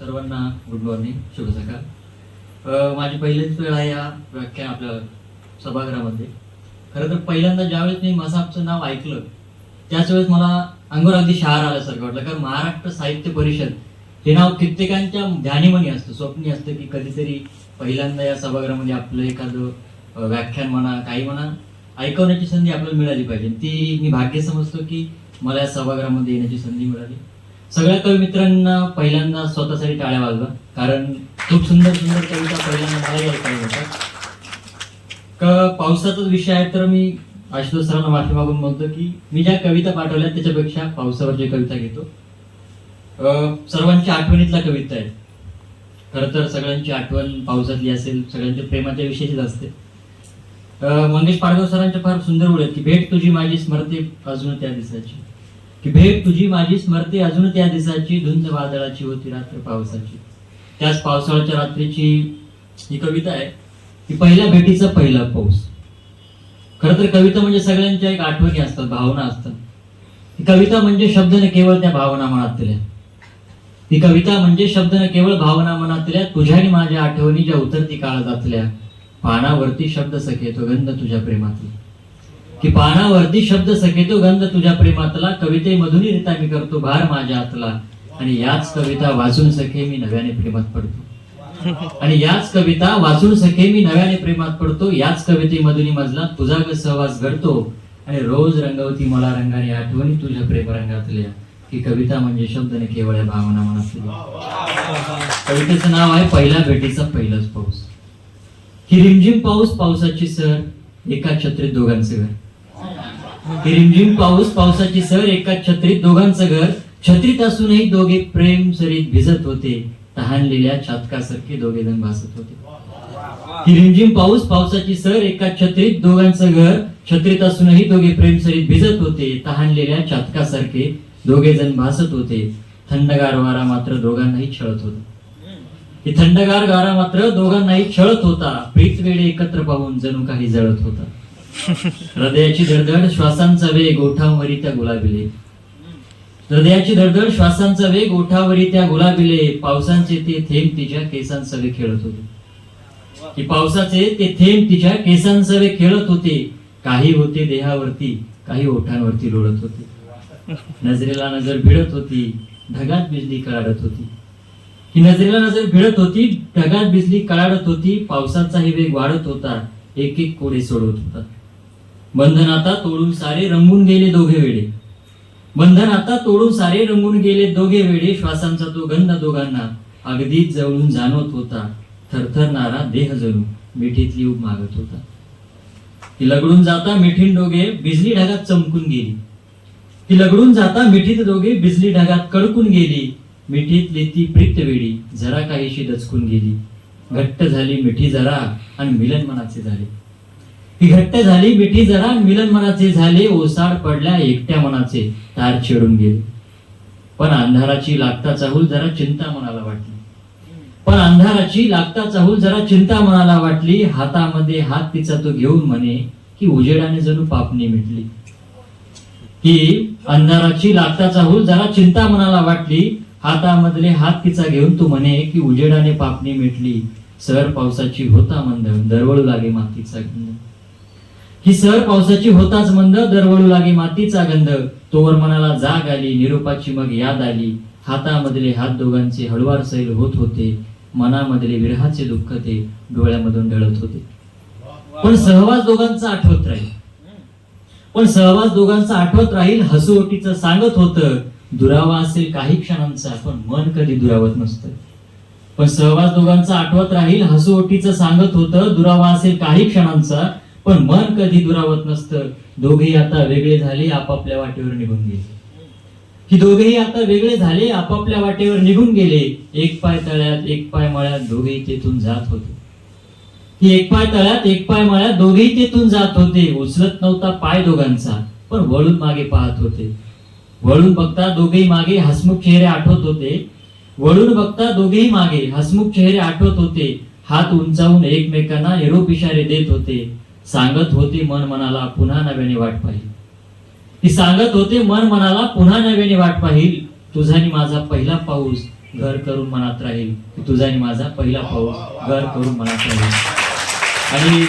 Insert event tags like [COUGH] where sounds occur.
सर्वांना good morning शुभ सकाळ. माझी पहिलीच वेळ आहे या व्याख्यान आपल्या सभागृहामध्ये. खरं तर पहिल्यांदा ज्यावेळेस मी मसापचं नाव ऐकलं त्याच वेळेस मला अंगावर अगदी शहार आल्यासारखं वाटलं कारण महाराष्ट्र साहित्य परिषद हे नाव कित्येकांच्या ध्यानीमनी असतं स्वप्नी असतं की कधीतरी पहिल्यांदा या सभागृहामध्ये आपलं एखादं व्याख्यान म्हणा काही म्हणा ऐकवण्याची संधी आपल्याला मिळाली पाहिजे. ती मी भाग्य समजतो की मला या सभागृहामध्ये येण्याची संधी मिळाली. सगळ्या कवी मित्रांना पहिल्यांदा स्वतःसाठी टाळ्या वाजवा. कारण खूप सुंदर सुंदर कविता पहिल्यांदा मला ऐकायला मिळतात क पावसाचाच विषय आहे तर मी आशुतोष सरांना माफी मागून बोलतो की मी ज्या कविता पाठवल्या त्याच्यापेक्षा पावसावरची कविता घेतो सर्वांच्या आठवणीतला कविता आहे खरं तर सगळ्यांची आठवण पावसातली असेल सगळ्यांच्या प्रेमाच्या विषयीच असते. मंगेश पाडगाव सरांच्या फार सुंदर ओळ आहेत की भेट तुझी माझी स्मरते अजून त्या दिसाची की भेट तुझी माझी स्मरते अजून त्या दिसाची धुंद वादळाची होती रात्र पावसाची. त्याच पावसाळ्याच्या रात्रीची ही कविता आहे की पहिल्या भेटीचा पहिला पाऊस. खर तर कविता म्हणजे सगळ्यांच्या एक आठवणी असतात भावना असतात. कविता म्हणजे शब्द न केवळ त्या भावना मनातल्या. ती कविता म्हणजे शब्द न केवळ भावना मनातल्या तुझ्या आणि माझ्या आठवणी ज्या उतरती काळजातल्या पानावरती शब्द सखेतो गंध तुझ्या प्रेमातला. की पानावरती शब्द सखेतो गंध तुझ्या प्रेमातला कवितेमधूनही रिता मी करतो भार माझ्या आतला. आणि याच कविता वाचून सखे मी नव्याने प्रेमात पडतो. [LAUGHS] आणि याच कविता वाचून सखे मी नव्याने प्रेमात पडतो याच कवितेमधून मजला तुझा सहवास घडतो. आणि रोज रंगवती मला रंगाने आठवणी तुझ्या प्रेमरंगातल्या. ही कविता म्हणजे शब्द न केवळ या भावना मनातल्या. कवितेचं नाव आहे पहिल्या भेटीचा पहिलाच पाऊस. ही रिमझिम पाऊस पावसाची सर एका छत्रीत दोघांचं घर. रिमझिम पाऊस पावसाची सर एका छत्रीत दोघांचं घर. छत्रीत असूनही दोघे प्रेम सरीत भिजत होते. तहानलेल्या छातकासारखे दोघे जण भासत होते. रिमझिम पाऊस पावसाची सर एका छत्रीत दोघांचं घर. छत्रीत असूनही दोघे प्रेम सरीत भिजत होते. तहानलेल्या छातकासारखे दोघे जण भासत होते. थंडगार वारा मात्र दोघांनाही छळत होता. ही थंडगार गारा मात्र दोघांनाही छळत होता. प्रीत वेळे एकत्र पाहून जणू काही जळत होता. हृदयाची धडधड श्वासांचा वेग ओठावरी त्या गुलाबिले. हृदयाची धडधड श्वासांचा वेग ओठावरी त्या गुलाबिले. पावसांचे ते थेंब तिच्या केसांसवे खेळत होते. की पावसाचे ते थेंब तिच्या केसांसवे खेळत होते. काही होते देहावरती काही ओठांवरती लोळत होते. नजरेला नजर भिडत होती ढगात बिजली कळाडत होती. ही नजरेला नजर भिडत होती ढगात बिजली कळाडत होती. पावसाचाही वेग वाढत होता. एक एक कोडे सोडवत होता. बंधन आता तोडून सारे रंगून गेले दोघे वेळे बंधन आता तोडून सारे रंगून गेले दोघे वेळे श्वासांचा तो गंध दोघांना. अगदीच जवळून जाणवत होता. थरथरणारा देह जणू. मिठीतली उब मागत होता. ती लगडून जाता मिठीन डोगे बिजली ढगात चमकून गेली. ती लगडून जाता मिठीत दोघे बिजली ढगात कडकून गेली. मिठीतली ती प्रीत वेळी जरा काहीशी दचकून गेली. घट्ट झाली मिठी जरा आणि मिलन मनाचे झाले. ही घट्ट झाली मिठी जरा मिलन मनाचे झाले ओसाड पडल्या एकट्या मनाचे तार चिडून गेले. पण अंधाराची लागता चाहूल जरा चिंता मनाला वाटली. पण अंधाराची लागता चाहूल जरा चिंता मनाला वाटली. हातामध्ये हात तिचा तो घेऊन म्हणे की उजेडाने जणू पापणी मिटली. की अंधाराची लागता चाहूल जरा चिंता मनाला वाटली. हातामधले हात तिचा घेऊन तू म्हणे की उजेडाने पापणी मिटली. सर पावसाची होता मंद दरवळू लागे मातीचा गंध ही सर पावसाची होताच मंद दरवळू लागे मातीचा गंध. तोवर मनाला जाग आली निरोपाची मग याद आली. हातामधले हात दोघांचे हळवार सैल होत होते. मनामधले विरहाचे दुःख ते डोळ्यामधून ढळत होते. पण सहवास दोघांचा आठवत राहील. पण सहवास दोघांचा आठवत राहील हसोटीचं सांगत होतं. दुरावा असेल काही क्षणांचा पण मन कधी दुरावत नसतं. पण सहवास दोघांचा आठवत राहील हसोटीचं सांगत होतं. दुरावा असेल काही क्षणांचा पण मन कधी दुरावत नसतं. दोघेही आता वेगळे झाले आपापल्या वाटेवर निघून गेले. की दोघेही आता वेगळे झाले आपापल्या वाटेवर निघून गेले. एक पाय तळ्यात एक पाय मळ्यात दोघेही तेथून जात होते. की एक पाय तळ्यात एक पाय मळ्यात दोघेही तेथून जात होते. उचलत नव्हता पाय दोघांचा पण वळून मागे पाहत होते. वळून बघता दोघेही मागे हसमुख चेहरे आठवत होते. वळून बघता दोघेही मागे हसमुख चेहरे आठवत होते. हात उंचावून एकमेकांना निरोप इशारे देत होते. सांगत होते मन मनाला पुन्हा नव्याने वाट पाहिली. ती सांगत होते मन मनाला पुन्हा नव्याने वाट पाहिल. तुझा आणि माझा पहिला पाऊस घर करून मनात राहील. तुझा आणि माझा पहिला पाऊस घर करून मनात राहील. आणि